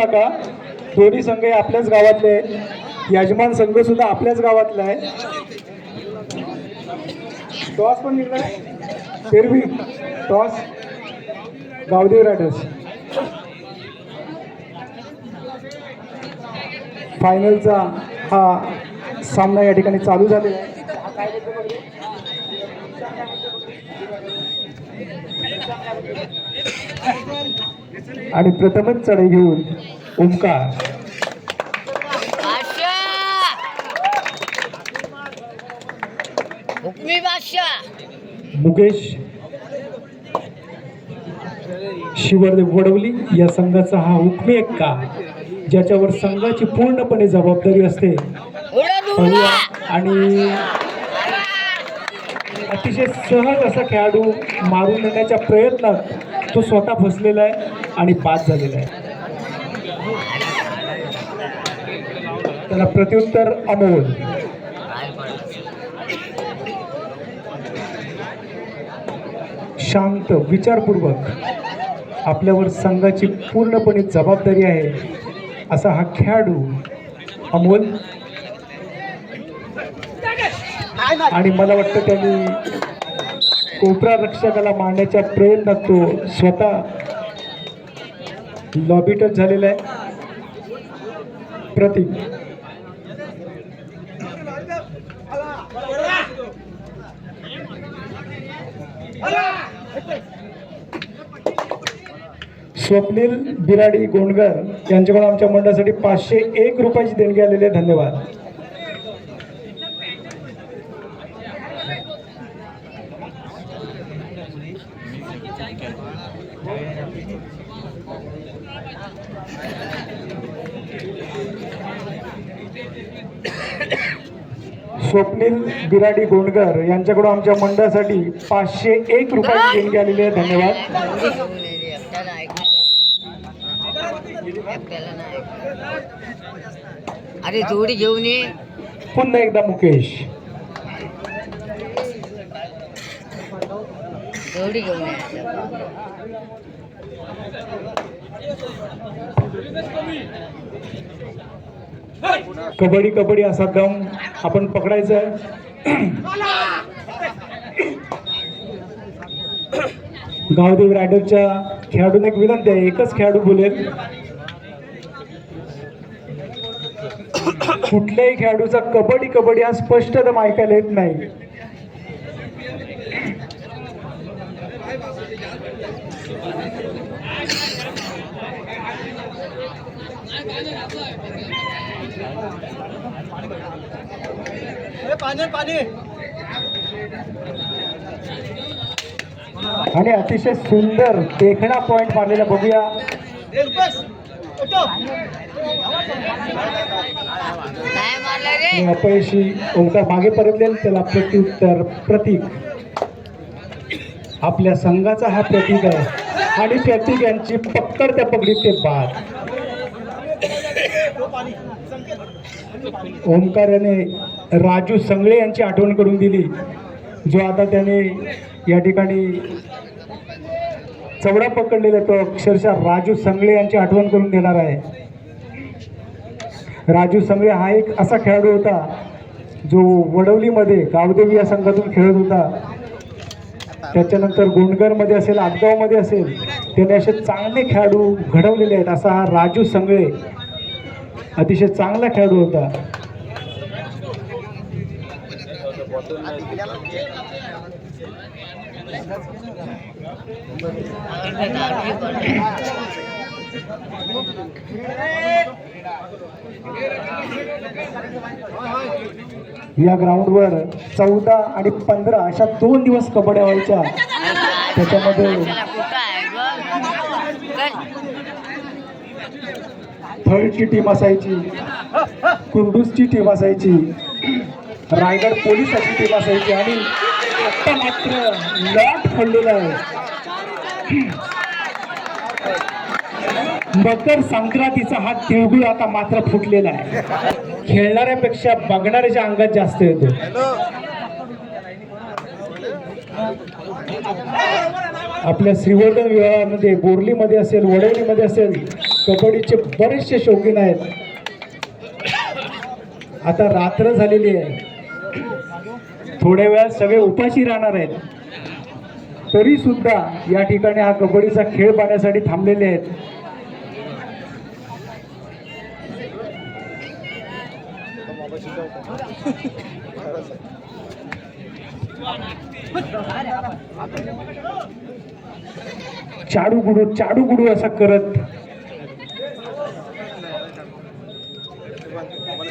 नका. दोन्ही संघ हे आपल्याच गावातले यजमान संघ सुद्धा आपल्याच गावातला आहे. टॉस पण निघलाय फिरवी. टॉस. गावदेव रायडर्स. फायनलचा हा सामना या ठिकाणी चालू झालेला आहे. आणि प्रथमच चढाई घेऊन ओंकार. मुकेश शिवरदेव वडवली या संघाचा हा हुकमी एक्का ज्याच्यावर संघाची पूर्णपणे जबाबदारी असते. आणि अतिशय सहज असा खेळाडू मारून नेण्याच्या प्रयत्नात तो स्वतः फसलेला आहे. आणि बाद झालेला आहे त्याला प्रत्युत्तर अमोल. शांत विचारपूर्वक आपल्यावर संघाची पूर्णपणे जबाबदारी आहे असा हा खेळाडू अमोल. आणि मला वाटतं त्यांनी कोपरा रक्षकाला मारण्याच्या प्रयत्नात तो स्वतः लॉबी टच झालेला आहे. प्रतीक. स्वप्नील बिराडी गोंडगर यांच्याकडून आमच्या मंडळासाठी पाचशे एक रुपयाची देणगी आलेली आहे. धन्यवाद. स्वप्नील बिराडी गोंडकर यांच्याकडून आमच्या मंडळासाठी पाचशे एक रुपयाची देणगी आलेली आहे. धन्यवाद. अरे जोडी घेऊन ये. पुन्हा एकदा मुकेश. जोडी घेऊन ये. कबड्डी कबड्डी असा दम आपण पकडायचा आहे. गावदेव रायडरच्या खेळाडूंना एक विनंती आहे एकच खेळाडू बोलेल. कुठल्याही खेळाडूचा कबड्डी कबड्डी हा स्पष्टतम ऐकायला येत नाही. आणि अतिशय सुंदर देखणा पॉइंट मारलेला बघूया. अपयशी ओंकार मागे परतलेला त्याला प्रत्युत्तर प्रतीक. आपल्या संघाचा हा प्रतीक आहे. आणि त्याची यांची पक्कड त्या पगडीत ते बाद ओंकाराने राजू संगळे यांची आठवण करून दिली जो आता त्याने या ठिकाणी चवडा पकडलेला तो अक्षरशः राजू संगळे यांची आठवण करून देणार आहे. राजू संगळे हा एक असा खेळाडू होता जो वडवलीमध्ये गावदेवी या संघातून खेळत होता. त्याच्यानंतर गोंडगरमध्ये असेल आदगावमध्ये असेल त्याने असे चांगले खेळाडू घडवलेले आहेत असा हा राजू संगळे. अतिशय चांगला खेळाडू होता. या ग्राउंडवर चौदा आणि पंधरा अशा दोन दिवस कबड्या व्हायच्या. त्याच्यामध्ये थर्डची टीम असायची कुर्डूसची टीम असायची रायगड पोलिसाची टीम असायची आणि आता मात्र लॉट पडलेला आहे. मकर संक्रांतीचा हा तिळगुळ आता मात्र फुटलेला आहे. खेळणाऱ्यापेक्षा बघणाऱ्याच्या अंगात जास्त येतो. आपल्या श्रीवर्धन विभागामध्ये बोर्लीमध्ये असेल वडवलीमध्ये असेल कबड्डीचे बरेचसे शौकीन आहेत. आता रात्र झालेली आहे. थोड्या वेळात सगळे उपाशी राहणार आहेत. तरी सुद्धा या ठिकाणी हा कबड्डीचा खेळ पाहण्यासाठी थांबलेले आहेत. चाडू गुडू चाडू गुडू असा करत.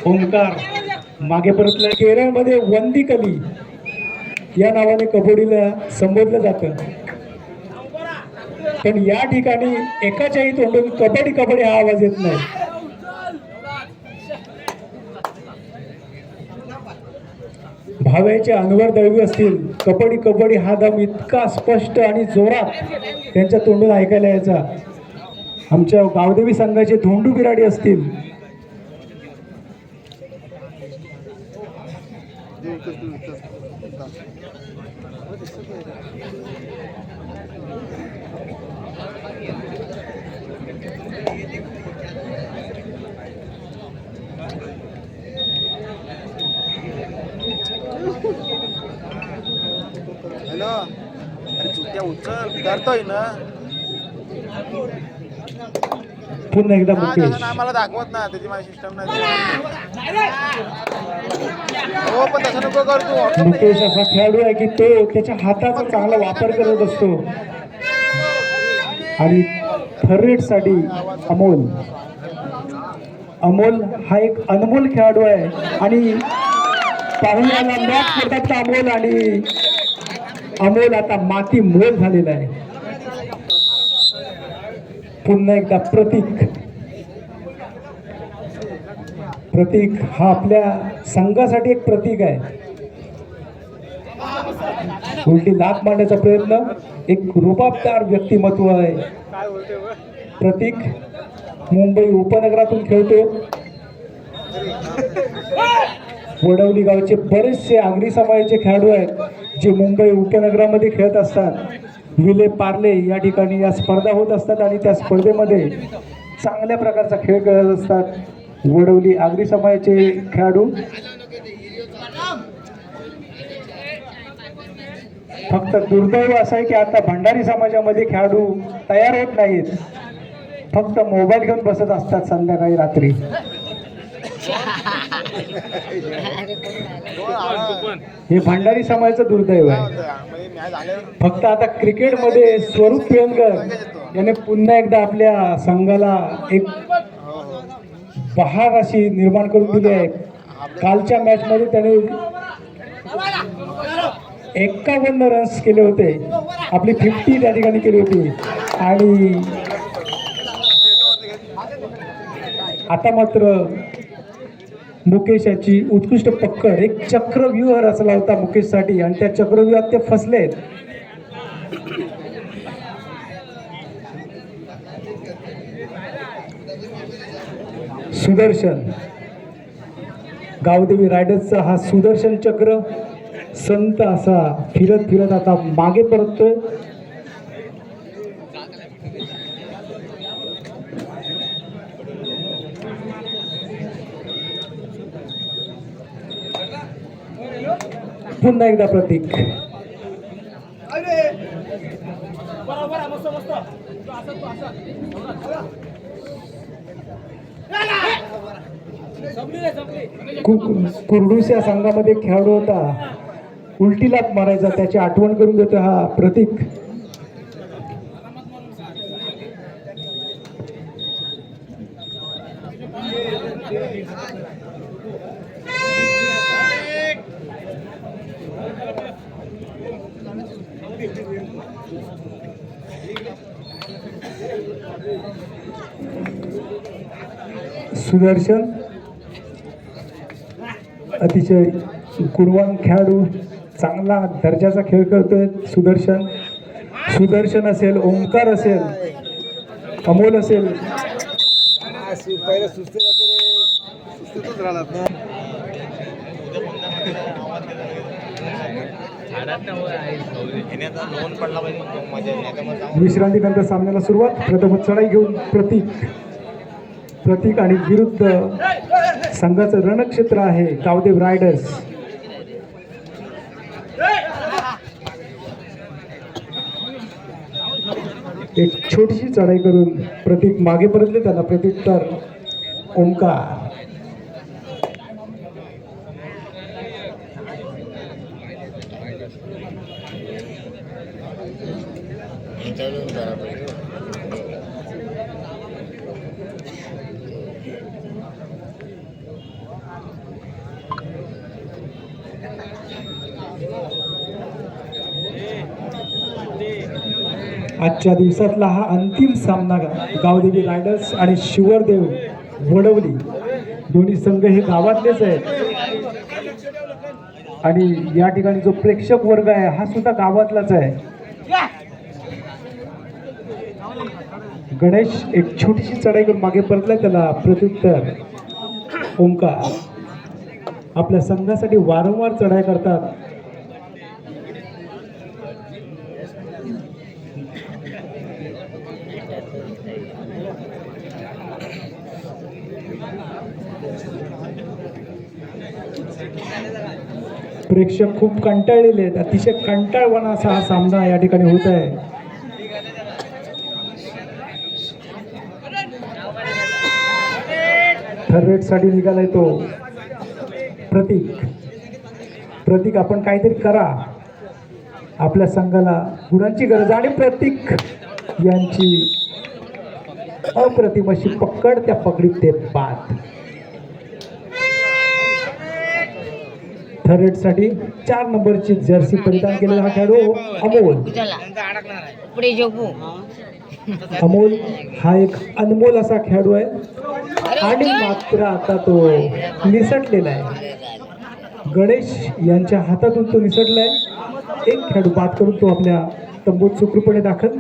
ओंकार मागे परतला केरळमध्ये वंदी कली या नावाने कबड्डीला संबोधलं जातं. पण या ठिकाणी एकाच्याही तोंडून कबड्डी कबड्डी हा आवाज येत नाही. भाव्याचे अनवर दळवी असतील कबड्डी कबड्डी हा दम इतका स्पष्ट आणि जोरात त्यांच्या तोंडून ऐकायला यायचा. आमच्या गावदेवी संघाचे धोंडू बिराडी असतील चुट्या उचल करतोय ना. पुन्हा एकदा मुकेश. आम्हाला दाखवत ना त्याची माझी सिस्टम नाही हो पण तसं नको कर तू. मुकेश असा खेळाडू आहे की तो त्याच्या हाताचा चांगला वापर करत असतो. आणि थर्डसाठी अमोल. अमोल हा एक अनमोल खेळाडू आहे. आणि पाहुण्याला मॅच करतात अमोल आणि अमोल आता माती मोल झालेला आहे. पुन्हा एकदा प्रतीक. प्रतीक हा आपल्या संघासाठी एक प्रतीक आहे. उलटी लात मारण्याचा प्रयत्न. एक रुबाबदार व्यक्तिमत्व आहे. प्रतीक मुंबई उपनगरातून खेळतो. वडवली गावचे बरेचसे आगरी समाजाचे खेळाडू आहेत जे मुंबई उपनगरामध्ये खेळत असतात. विले पार्ले या ठिकाणी या स्पर्धा होत असतात आणि त्या स्पर्धेमध्ये चांगल्या प्रकारचा खेळ खेळत असतात. वडवली आगरी समाजाचे खेळाडू. फक्त दुर्दैव असं आहे की आता भंडारी समाजामध्ये खेळाडू तयार होत नाहीत. फक्त मोबाईल घेऊन बसत असतात संध्याकाळी रात्री. हे भांडारी समाजाचं दुर्दैव आहे. फक्त आता क्रिकेटमध्ये स्वरूप प्रियंकर याने पुन्हा एकदा आपल्या संघाला एक बहार अशी निर्माण करून दिली आहे. कालच्या मॅचमध्ये त्याने एक्कावन्न रन्स केले होते. आपली फिफ्टी त्या ठिकाणी केली होती. आणि आता मात्र मुकेश याची उत्कृष्ट पक्कड एक चक्रव्यूह रचला होता मुकेशसाठी आणि त्या चक्रव्यूहात ते फसलेत सुदर्शन. गावदेवी रायडर्सचा हा सुदर्शन चक्र संत असा फिरत फिरत आता मागे परततोय. पुन्हा एकदा प्रतीक. कु- कुर्डूस या संघामध्ये खेळाडू होता. उलटी लात मारायचा त्याची आठवण करून देतो हा प्रतीक. सुदर्शन अतिशय गुणवान खेळाडू चांगला दर्जाचा खेळ खेळतोय सुदर्शन. सुदर्शन असेल ओंकार असेल अमोल असेल. विश्रांतीनंतर सामन्याला सुरुवात. प्रथमच चढाई घेऊन प्रतीक. प्रतीक आणि विरुद्ध संघाचं रणक्षेत्र आहे गावदेव रायडर्स. एक छोटीशी चढाई करून प्रतीक मागे परतले त्यांना प्रत्युत्तर ओंकार. आजच्या दिवसातला हा अंतिम सामना गावदेवी रायडर्स आणि शिवरदेव वडवली. दोन्ही संघ हे गावातलेच आहेत. आणि या ठिकाणी जो प्रेक्षक वर्ग आहे हा सुद्धा गावातलाच आहे. गणेश एक छोटीशी चढाई करून मागे परतलाय त्याला प्रत्युत्तर. ओंकार. आपल्या संघासाठी वारंवार चढाई करतात. प्रेक्षक खूप कंटाळलेले आहेत. अतिशय कंटाळवाणा असा हा सामना या ठिकाणी होत आहे. थर्डसाठी निघालाय तो. प्रतीक. प्रतीक आपण काहीतरी करा. आपल्या संघाला गुणांची गरज आणि प्रतीक यांची अप्रतिम अशी पकड त्या पकडीत ते बाद. थर्डसाठी चार नंबरची जर्सी परिधान केलेला हा खेळाडू अमोल. अमोल हा एक अनमोल असा खेळाडू आहे. आणि मात्र आता तो निसटलेला आहे. गणेश यांच्या हातातून तो निसटलाय. एक खेळाडू बाद करून तो आपल्या तंबूत सुखरूपणे दाखल.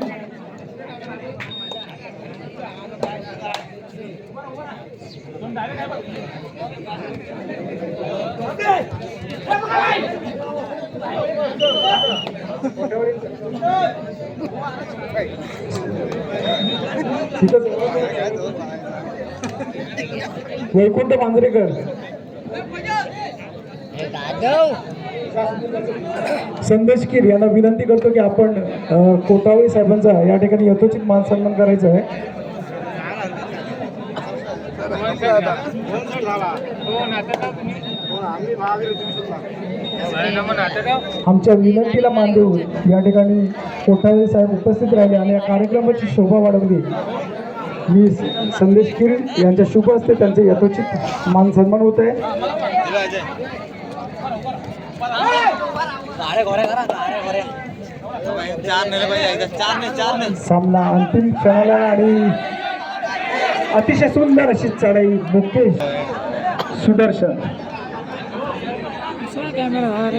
वैकुंठ मांजरेकर. संदेश किर यांना विनंती करतो की आपण कोटावळी साहेबांचा या ठिकाणी यथोचित मान सन्मान करायचा आहे. आमच्या विनंतीला मान देऊन या ठिकाणी कोठारे साहेब उपस्थित राहिले आणि या कार्यक्रमाची शोभा वाढवली. मी संदेश किर यांच्या शुभ असते त्यांचे यथोचित मान सन्मान होत आहे. सामना अंतिम क्षणाला आणि अतिशय सुंदर अशी चढाई मुकेश सुदर्शन. यार